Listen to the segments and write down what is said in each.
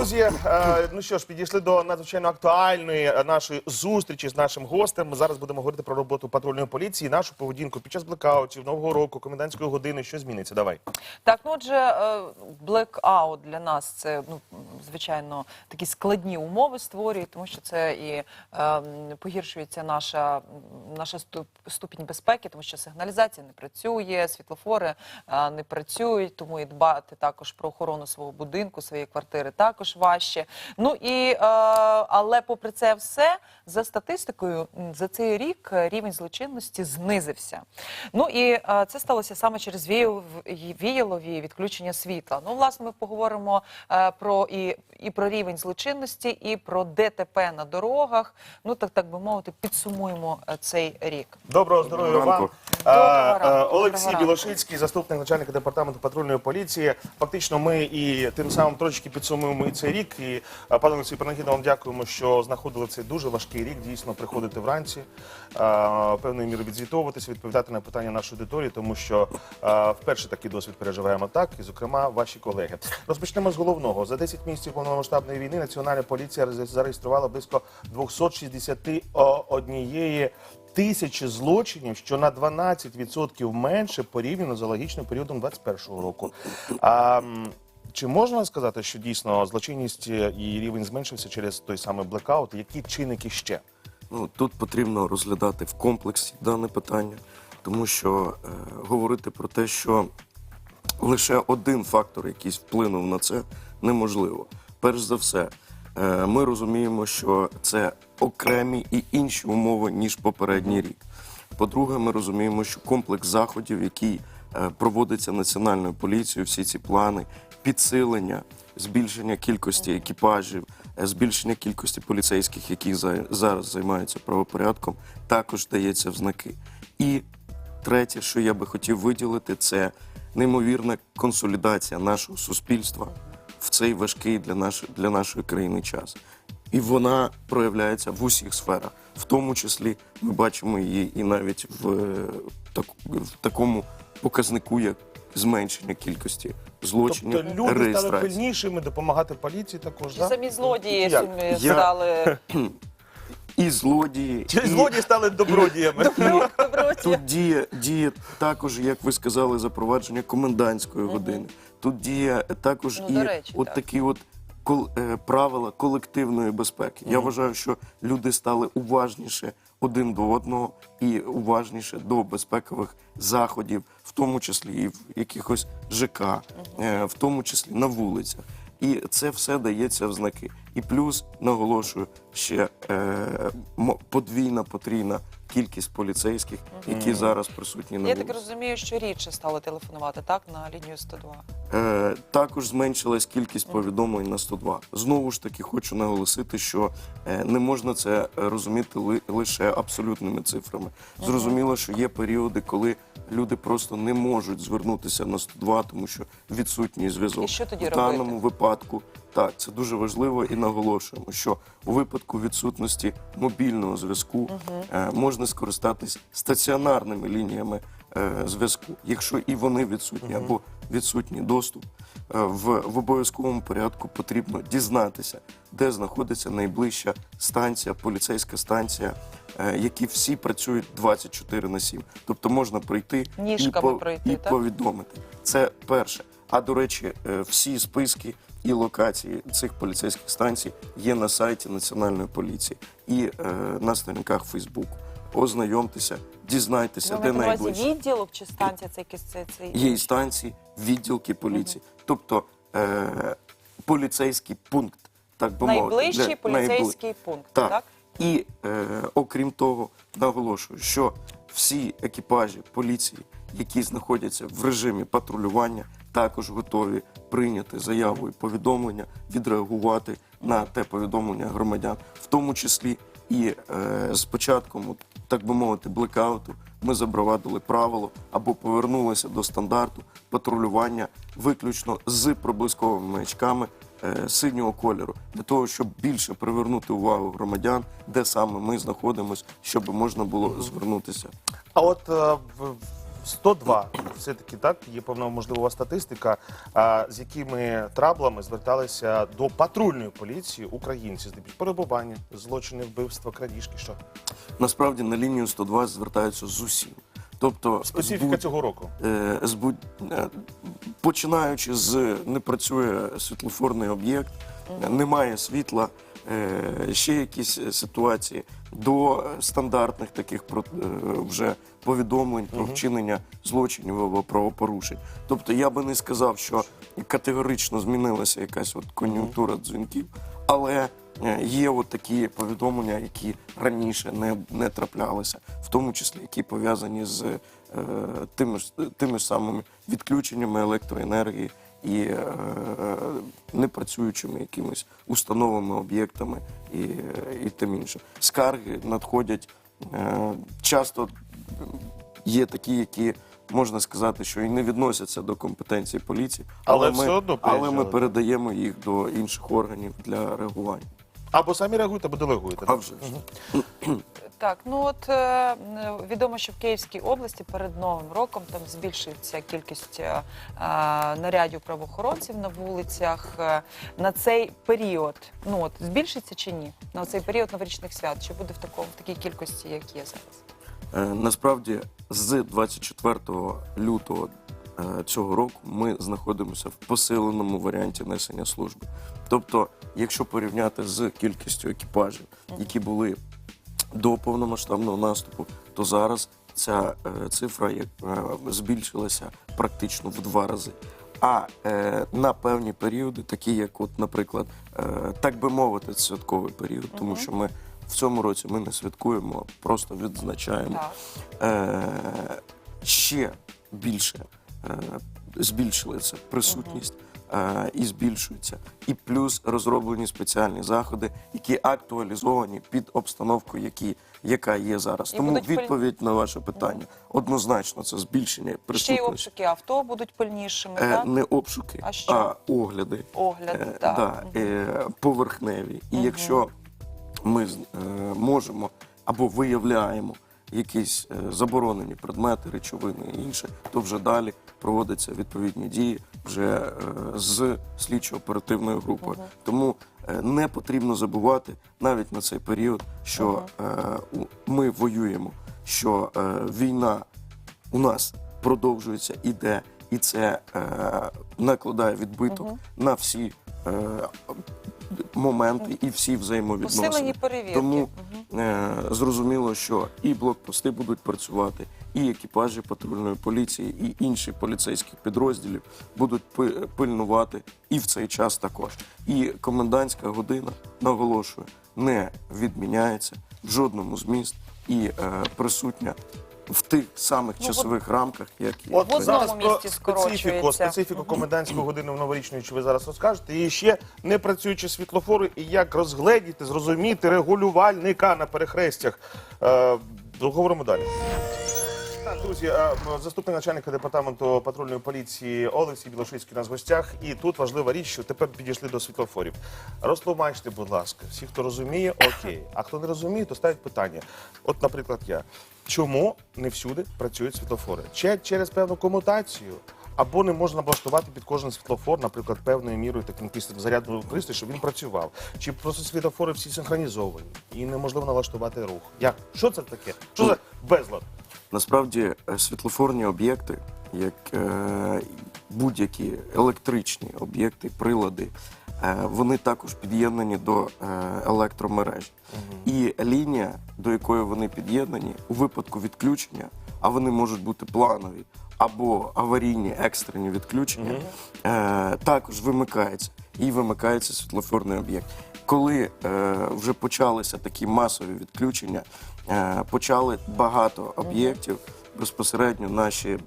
Друзі, е, ну що ж, підійшли до надзвичайно актуальної е, нашої зустрічі з нашим гостем. Ми зараз будемо говорити про роботу патрульної поліції, нашу поведінку під час блекаутів, нового року, комендантської години. Що зміниться? Давай. Так, ну отже, е, блекаут для нас це ну звичайно такі складні умови створює, тому що це і е, погіршується наша наша ступінь безпеки, тому що сигналізація не працює, світлофори е, не працюють, тому і дбати також про охорону свого будинку, своєї квартири також важче. Ну і е, але попри це все, за статистикою, за цей рік е, рівень злочинності знизився. Ну і е, це сталося саме через віял- віялові відключення світла. Ну, власне, ми поговоримо е, про і, і про рівень злочинності, і про ДТП на дорогах. Ну так так би мовити, підсумуємо е, цей рік. Доброго здоров'я вам. Доброго Е, ранку. Олексій. Білошицький, заступник начальника департаменту патрульної поліції. Фактично, ми і тим самим трошечки підсумуємо і цей рік. І е, пане Олексій Панагіна, вам дякуємо, що знаходили цей дуже важкий рік. Дійсно, приходити вранці, е, певною мірою відзвітовуватися, відповідати на питання нашої аудиторії, тому що е, вперше такий досвід переживаємо так, і зокрема ваші колеги. Розпочнемо з головного. За 10 місяців повномасштабної війни Національна поліція зареєструвала близько 261 тисячі злочинів, що на 12% менше порівняно з аналогічним періодом 2021 року. А, чи можна сказати, що дійсно злочинність і рівень зменшився через той самий блекаут? Які чинники ще? Ну, тут потрібно розглядати в комплексі дане питання, тому що е, говорити про те, що лише один фактор, якийсь вплинув на це, неможливо. Перш за все, е, ми розуміємо, що це окремі і інші умови, ніж попередній рік. По-друге, ми розуміємо, що комплекс заходів, який е, проводиться національною поліцією, всі ці плани, підсилення, збільшення кількості екіпажів, е, збільшення кількості поліцейських, які за- зараз займаються правопорядком, також дається в знаки. І третє, що я би хотів виділити, це неймовірна консолідація нашого суспільства в цей важкий для, наш, для нашої країни час. І вона проявляється в усіх сферах. В тому числі ми бачимо її і навіть в, е, так, в такому показнику, як зменшення кількості злочинів, Тобто люди стали пильнішими, допомагати поліції також. Да? самі злодії Як? сумі Я- стали І злодії, Чи і... злодії стали добродіями? доброті? Тут діє, діє також, як ви сказали, запровадження комендантської години. Тут діє також Ну, і речі, от так. такі от кол- е, правила колективної безпеки. Я вважаю, що люди стали уважніше один до одного і уважніше до безпекових заходів, в тому числі і в якихось ЖК, е, в тому числі на вулицях. І це все дається в знаки. І плюс наголошую ще е, подвійна, потрійна кількість поліцейських, які зараз присутні на Я вулиці. так розумію, що рідше стали телефонувати так на лінію 102. Е, також зменшилась кількість повідомлень на 102. Знову ж таки, хочу наголосити, що е, не можна це розуміти ли, лише абсолютними цифрами. Зрозуміло, що є періоди, коли люди просто не можуть звернутися на 102, тому що відсутній зв'язок. І що тоді в робити? даному випадку. Так, це дуже важливо і наголошуємо, що у випадку відсутності мобільного зв'язку е, можна скористатись стаціонарними лініями зв'язку, якщо і вони відсутні або відсутній доступ. е, В, в обов'язковому порядку потрібно дізнатися, де знаходиться найближча станція, поліцейська станція, е, які всі працюють 24 на 7. Тобто можна прийти і, Ніжками пройти, і так? повідомити. Це перше. А до речі, е, всі списки і локації цих поліцейських станцій є на сайті Національної поліції і е, на сторінках Фейсбуку. Ознайомтеся, дізнайтеся, Ви де найближче. відділок чи станція це якийсь це, це... Є і станції, відділки поліції, тобто е, поліцейський пункт, так би мовити. найближчий де- поліцейський пункт, так. так? І е, окрім того, наголошую, що всі екіпажі поліції, які знаходяться в режимі патрулювання, також готові прийняти заяву і повідомлення, відреагувати на те повідомлення громадян, в тому числі і е, з початком, так би мовити, блекауту. Ми запровадили правило або повернулися до стандарту патрулювання виключно з проблисковими маячками е, синього кольору, для того, щоб більше привернути увагу громадян, де саме ми знаходимося, щоб можна було звернутися. А от е, в в 102 все-таки так є певна можливо статистика, а, з якими траблами зверталися до патрульної поліції українці здебільшого перебування, злочини, вбивства, крадіжки. Що Насправді на лінію 102 звертаються з усім. Тобто специфіка будь- цього року? е, з е, починаючи з не працює світлофорний об'єкт, немає світла, ще якісь е, ситуації до е, стандартних таких е, вже повідомлень про вчинення злочинів або правопорушень. Тобто я би не сказав, що категорично змінилася якась от кон'юнктура дзвінків, але е, є от такі повідомлення, які раніше не, не траплялися, в тому числі які пов'язані з е, тими, ж- тими ж самими відключеннями електроенергії і е, непрацюючими якимись установами, об'єктами і, і тим інше. Скарги надходять е, часто є такі, які можна сказати, що і не відносяться до компетенції поліції, Але ми, все одно але ми передаємо їх до інших органів для реагування. Або самі реагуєте, або делегуєте. А вже ж. Так, ну от е, відомо, що в Київській області перед новим роком там збільшується кількість е, е, нарядів правоохоронців на вулицях. Е, на цей період, ну от збільшиться чи ні? На цей період новорічних свят, чи буде в такому в такій кількості, як є зараз? Е, Насправді, з 24 лютого е, цього року ми знаходимося в посиленому варіанті несення служби. Тобто, якщо порівняти з кількістю екіпажів, які були до повномасштабного наступу, то зараз ця е, цифра е, збільшилася практично в два рази. А е, на певні періоди, такі як, от, наприклад, е, так би мовити, святковий період, тому що ми в цьому році ми не святкуємо, а просто відзначаємо. Е, ще більше е, збільшилася присутність. І збільшується, і плюс розроблені спеціальні заходи, які актуалізовані під обстановку, які, яка є зараз. І Тому будуть пиль- відповідь на ваше питання однозначно це збільшення Ще й обшуки авто будуть пильнішими, Е, так? не обшуки, А що? а огляди. Огляди, Е, так. да, е, поверхневі. І якщо ми е, можемо або виявляємо якісь е, заборонені предмети, речовини і інше, то вже далі проводяться відповідні дії вже е, з слідчо-оперативною групою. Тому е, не потрібно забувати навіть на цей період, що е, у- ми воюємо, що війна у нас продовжується, іде, і це накладає відбиток на всі моменти і всі взаємовідносини. Перевірки. Тому е, зрозуміло, що і блокпости будуть працювати, і екіпажі патрульної поліції, і інші поліцейських підрозділів будуть пи- пильнувати і в цей час також. І комендантська година наголошую, не відміняється в жодному з міст і е, присутня в тих самих Ну, часових рамках, як і От зараз про специфіку, специфіку комендантської години в новорічної, чи ви зараз розкажете, і ще не працюючі світлофори, і як розгледіти, зрозуміти регулювальника на перехрестях. Е, говоримо далі. Друзі, е, заступник начальника департаменту патрульної поліції Олексій Білошицький нас в гостях. І тут важлива річ, що тепер підійшли до світлофорів. Розтлумачте, будь ласка, всі, хто розуміє, окей. А хто не розуміє, то ставить питання. От, наприклад, я. Чому не всюди працюють світлофори? Чи через певну комутацію? Або не можна облаштувати під кожен світлофор, наприклад, певною мірою таким якийсь зарядний пристрій, щоб він працював. Чи просто світлофори всі синхронізовані і неможливо налаштувати рух? Як? Що це таке? Що за безлад? Насправді е, світлофорні об'єкти, як е, будь-які електричні об'єкти, прилади, вони також під'єднані до е, електромереж. І лінія, до якої вони під'єднані, у випадку відключення, а вони можуть бути планові або аварійні екстрені відключення, е, також вимикається і вимикається світлофорний об'єкт. Коли е, вже почалися такі масові відключення, е, почали багато об'єктів безпосередньо наші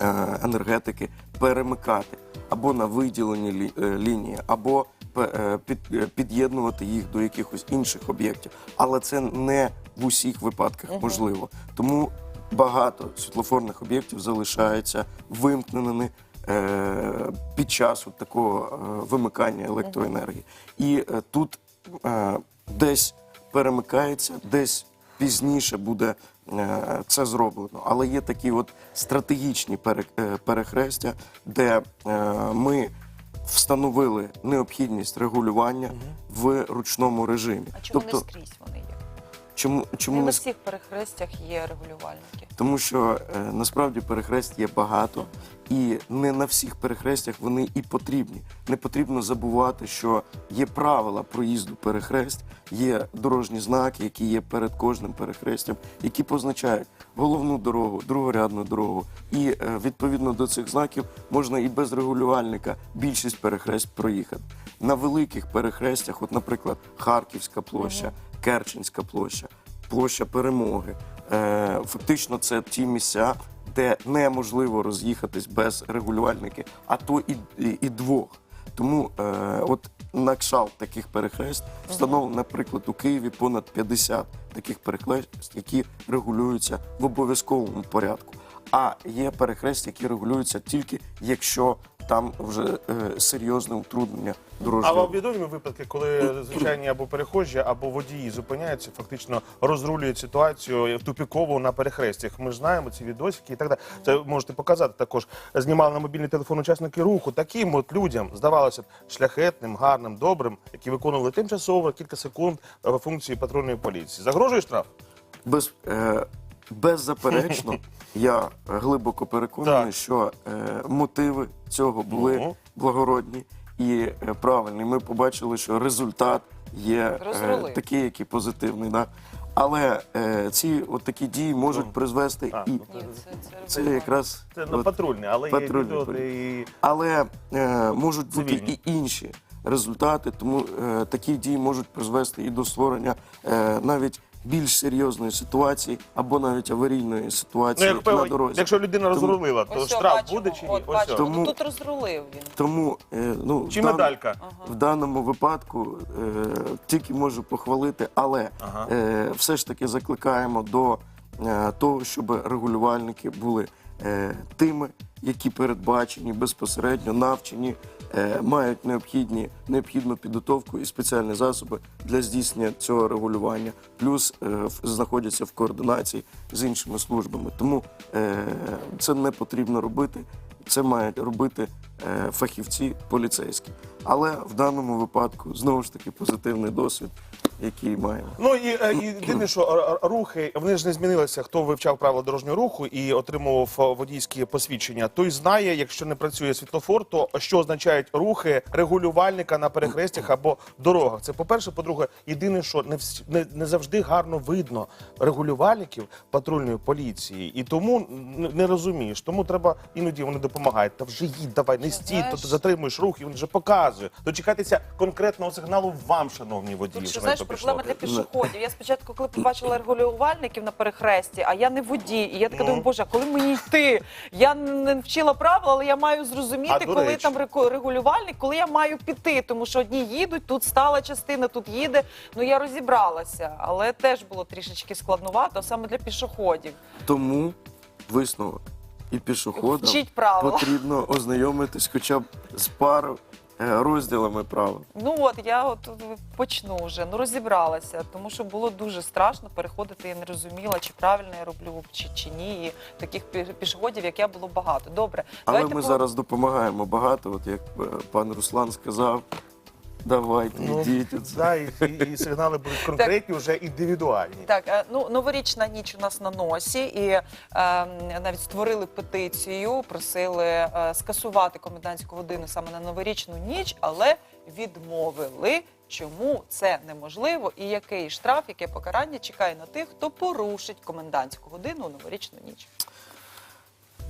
е, енергетики перемикати або на виділені лі- е, лінії, або е, під, е, під'єднувати їх до якихось інших об'єктів. Але це не в усіх випадках можливо. Тому багато світлофорних об'єктів залишаються вимкненими е, під час от такого е, вимикання електроенергії. І е, тут е, десь перемикається, десь пізніше буде це зроблено. Але є такі от стратегічні е, перехрестя, де е, ми встановили необхідність регулювання в ручному режимі. А чому тобто, не скрізь вони є? Чому, чому Не на всіх перехрестях є регулювальники. тому що е, насправді перехрест є багато, і не на всіх перехрестях вони і потрібні. Не потрібно забувати, що є правила проїзду перехрест, є дорожні знаки, які є перед кожним перехрестям, які позначають головну дорогу, другорядну дорогу. І е, відповідно до цих знаків можна і без регулювальника більшість перехрест проїхати. На великих перехрестях, от, наприклад, Харківська площа, Керченська площа, площа перемоги. Е, фактично, це ті місця, де неможливо роз'їхатись без регулювальники, а то і, і, і двох. Тому е, от на кшалт таких перехрест встановлено, наприклад, у Києві понад 50 таких перехрест, які регулюються в обов'язковому порядку. А є перехрест, які регулюються тільки якщо там вже е, серйозне утруднення А дорожнього. вам відомі випадки, коли звичайні або перехожі, або водії зупиняються, фактично розрулюють ситуацію тупікову на перехрестях. Ми ж знаємо ці відосики і так далі. Це можете показати також. Знімали на мобільний телефон учасники руху. Таким от людям здавалося б шляхетним, гарним, добрим, які виконували тимчасово кілька секунд функції патрульної поліції. Загрожує штраф? Без, е, беззаперечно, я глибоко переконаний, Так. що е, мотиви цього були Ну. благородні і е, правильні. Ми побачили, що результат є е, Розрулив. такий, який позитивний. Да? Але е, ці от такі дії можуть призвести А, і ну, Ні, це, це, це якраз Це от, патрульне, але є патрульні відео, де і але е, можуть бути Цивільні. і інші результати, тому е, такі дії можуть призвести і до створення е, навіть більш серйозної ситуації або навіть аварійної ну, ситуації як на дорозі. якщо людина Тому- розрулила, то Ось штраф бачимо, буде чи ні? От, Ось бачимо. Тому- Ну, тут розрулив він. Тому е, ну, Чи в дан- медалька? в даному випадку е, тільки можу похвалити, але Ага. е, все ж таки закликаємо до е, того, щоб регулювальники були тими, які передбачені, безпосередньо навчені, е, мають необхідні, необхідну підготовку і спеціальні засоби для здійснення цього регулювання, плюс е, знаходяться в координації з іншими службами. Тому е, це не потрібно робити. Це мають робити е, фахівці поліцейські. Але в даному випадку знову ж таки позитивний досвід, який маємо. Ну і, і єдине, що е, е, рухи вони ж не змінилися. Хто вивчав правила дорожнього руху і отримував е, водійські посвідчення, той знає, якщо не працює світлофор, то що означають рухи регулювальника на перехрестях або дорогах. Це по-перше, по-друге, єдине, що не, не, не завжди гарно видно регулювальників патрульної поліції, і тому не розумієш. Тому треба іноді вони допомагають. Та вже їдь, давай, не стій, то ти затримуєш рух, і він вже показує. Дочекайтеся конкретного сигналу вам, шановні водії. Тут що знаєш, то проблема для пішоходів. Я спочатку, коли побачила регулювальників на перехресті, а я не водій, і я така думаю, боже, коли мені йти? Я не вчила правил, але я маю А, зрозуміти, до коли речі. там реку- регулювальник, коли я маю піти. Тому що одні їдуть, тут стала частина, тут їде. Ну я розібралася, але теж було трішечки складновато, саме для пішоходів. Тому висновок і пішоходам Вчіть правила. потрібно ознайомитись хоча б з пару розділами правил. Ну от я от почну вже. Ну розібралася, тому що було дуже страшно переходити. Я не розуміла, чи правильно я роблю, чи, чи ні. І таких пі- пішоходів, як я, було багато. Добре, Але ми по- зараз допомагаємо багато. От як е, пан Руслан сказав, давайте, Ну, йдіть. оце. да, і, і, і сигнали будуть конкретні, вже індивідуальні. Так, е, ну новорічна ніч у нас на носі, і е, навіть створили петицію, просили е, скасувати комендантську годину саме на новорічну ніч, але відмовили. Чому це неможливо, і який штраф, яке покарання чекає на тих, хто порушить комендантську годину у новорічну ніч?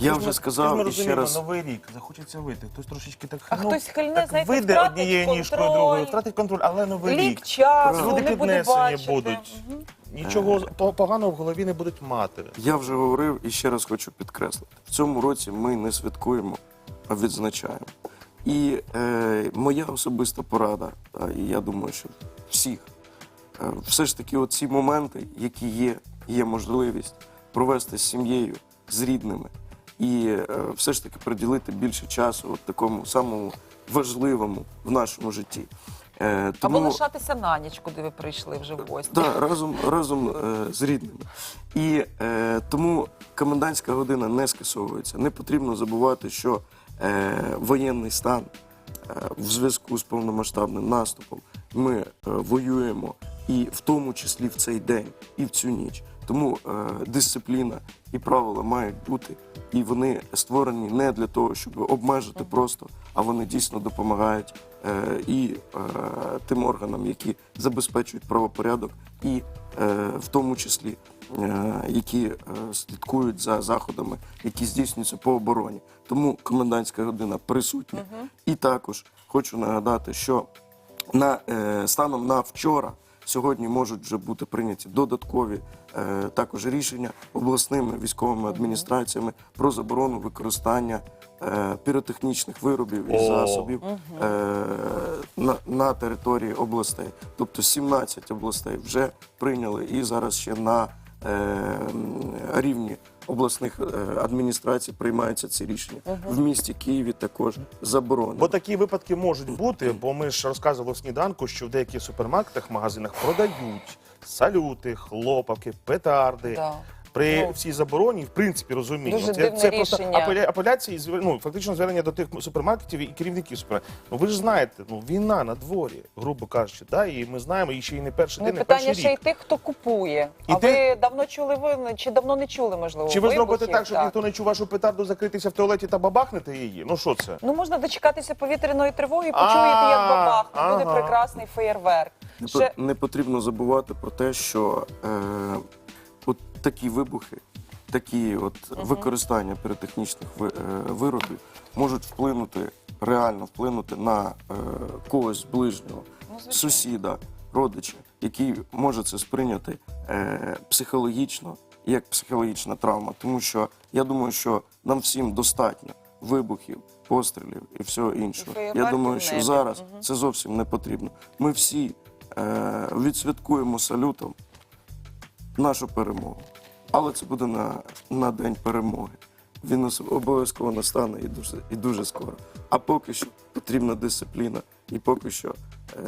Я вже сказав і ще раз. новий рік, захочеться вийти. Хтось трошечки так, А ну, хтось хильне, так знаєте, вийде втратить однією ніжкою, контроль. другою, втратить контроль, але новий Лік рік. часу Люди не буде піднесені бачити. будуть. Нічого по- поганого в голові не будуть мати. Я вже говорив і ще раз хочу підкреслити: в цьому році ми не святкуємо, а відзначаємо. І е, моя особиста порада, та, і я думаю, що всіх, е, все ж таки, оці моменти, які є, є можливість провести з сім'єю, з рідними, і е, все ж таки приділити більше часу от такому самому важливому в нашому житті. Е, Або лишатися на ніч, куди ви прийшли вже в гості. Да, разом, разом е, з рідними. І е, тому комендантська година не скасовується. Не потрібно забувати, що е, воєнний стан е, в зв'язку з повномасштабним наступом ми е, воюємо і в тому числі в цей день, і в цю ніч. Тому е, дисципліна і правила мають бути, і вони створені не для того, щоб обмежити просто, а вони дійсно допомагають е, і е, тим органам, які забезпечують правопорядок, і е, в тому числі е, які е, слідкують за заходами, які здійснюються по обороні. Тому комендантська година присутня. І також хочу нагадати, що на е, станом на вчора. Сьогодні можуть вже бути прийняті додаткові е, також рішення обласними військовими адміністраціями про заборону використання е, піротехнічних виробів і О. засобів е, на, на території областей. Тобто 17 областей вже прийняли і зараз ще на е, рівні обласних е, адміністрацій приймаються ці рішення. В місті Києві також заборонено. Бо такі випадки можуть бути, бо ми ж розказували в сніданку, що в деяких супермаркетах, магазинах продають салюти, хлопавки, петарди. Да. При Ну, всій забороні, в принципі, розуміння. дуже це, дивне це просто рішення. апеля- апеляції, ну, фактично звернення до тих супермаркетів і керівників супермаркетів. Ну ви ж знаєте, ну війна на дворі, грубо кажучи, да, і ми знаємо, і ще й не перший Ну, день, не питання ще й тих, хто купує. І а ти- ви давно чули ви чи давно не чули, можливо, Чи ви зробите так, щоб ніхто не чув вашу петарду, закритися в туалеті та бабахнете її? Ну що це? Ну можна дочекатися повітряної тривоги, і почуєте, як бабахне. Буде прекрасний феєрверк. Не, по- Ще не потрібно забувати про те, що е, такі вибухи, такі от використання піротехнічних е, виробів можуть вплинути, реально вплинути на е, когось ближнього, Ну, сусіда, родича, який може це сприйняти е, психологічно, як психологічна травма. Тому що я думаю, що нам всім достатньо вибухів, пострілів і всього іншого. Я думаю, що зараз це зовсім не потрібно. Ми всі е, відсвяткуємо салютом нашу перемогу. Але це буде на, на день перемоги. Він обов'язково настане і дуже, і дуже скоро. А поки що потрібна дисципліна, і поки що е,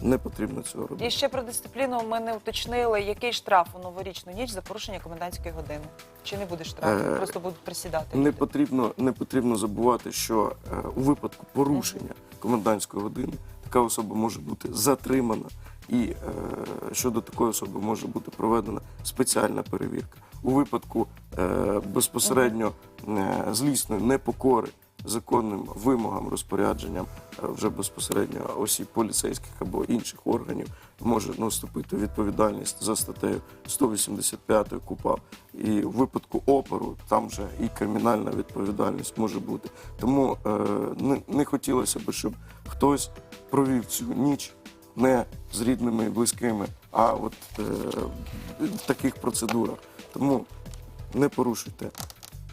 не потрібно цього робити. І ще про дисципліну ми не уточнили, який штраф у новорічну ніч за порушення комендантської години. Чи не буде штрафу? Е, Просто будуть присідати. Не люди. потрібно, не потрібно забувати, що е, у випадку порушення комендантської години така особа може бути затримана, і е, щодо такої особи може бути проведена спеціальна перевірка. У випадку е, безпосередньо е, злісної непокори законним вимогам, розпорядженням е, вже безпосередньо осіб поліцейських або інших органів може наступити відповідальність за статтею 185 КУПАП. І в випадку опору там вже і кримінальна відповідальність може бути. Тому е, не, не хотілося б, щоб хтось провів цю ніч не з рідними і близькими, а от е, в таких процедурах. Тому не порушуйте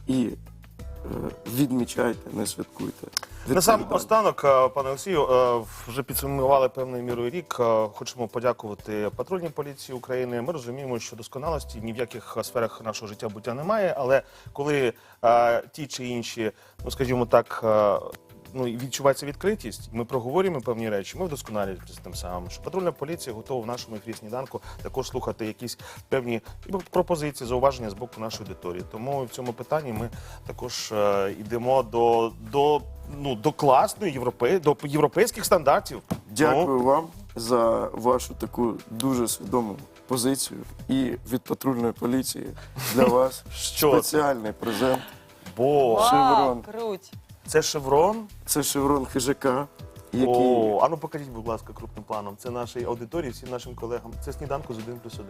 і е, відмічайте, не святкуйте. На сам останок, е, пане Олексію, е, вже підсумували певною мірою рік. Е, Хочемо подякувати патрульній поліції України. Ми розуміємо, що досконалості ні в яких сферах нашого життя буття немає. Але коли ті чи інші, ну скажімо так. Ну, відчувається відкритість, ми проговорюємо певні речі, ми вдосконалюємося тим самим. Що патрульна поліція готова в нашому ефірі сніданку також слухати якісь певні пропозиції, зауваження з боку нашої аудиторії. Тому в цьому питанні ми також е, йдемо до, до, ну, до класної європе, до європейських стандартів. Дякую вам за вашу таку дуже свідому позицію. І від патрульної поліції для вас Що спеціальний презент. Ну, бо Вау, шеврон. круть. Це шеврон. Це шеврон хижака, який О, а ну покажіть, будь ласка, крупним планом. Це нашій аудиторії, всім нашим колегам. Це сніданку з 1 плюс 1.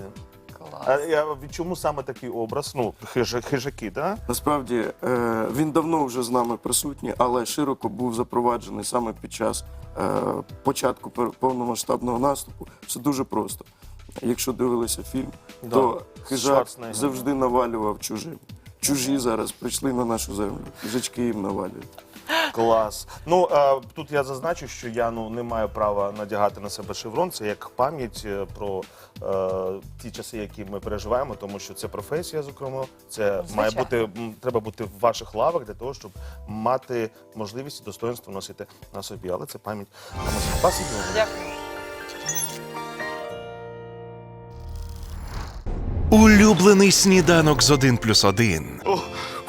Клас. А я від чому саме такий образ? Ну, хижа, хижаки, так? насправді е, він давно вже з нами присутній, але широко був запроваджений саме під час е, початку пер- повномасштабного наступу. Все дуже просто. Якщо дивилися фільм, Да. то хижак Шварценеггер. завжди навалював чужим. Чужі зараз прийшли на нашу землю. Хижачки їм навалюють. Клас. Ну тут я зазначу, що я ну не маю права надягати на себе шеврон. Це як пам'ять е, про е, ті часи, які ми переживаємо, тому що це професія, зокрема, це має Звичайно. бути м, треба бути в ваших лавах для того, щоб мати можливість і достоинство носити на собі. Але це пам'ять. носі. Спасибі. Дякую. Улюблений сніданок з 1 плюс 1. О,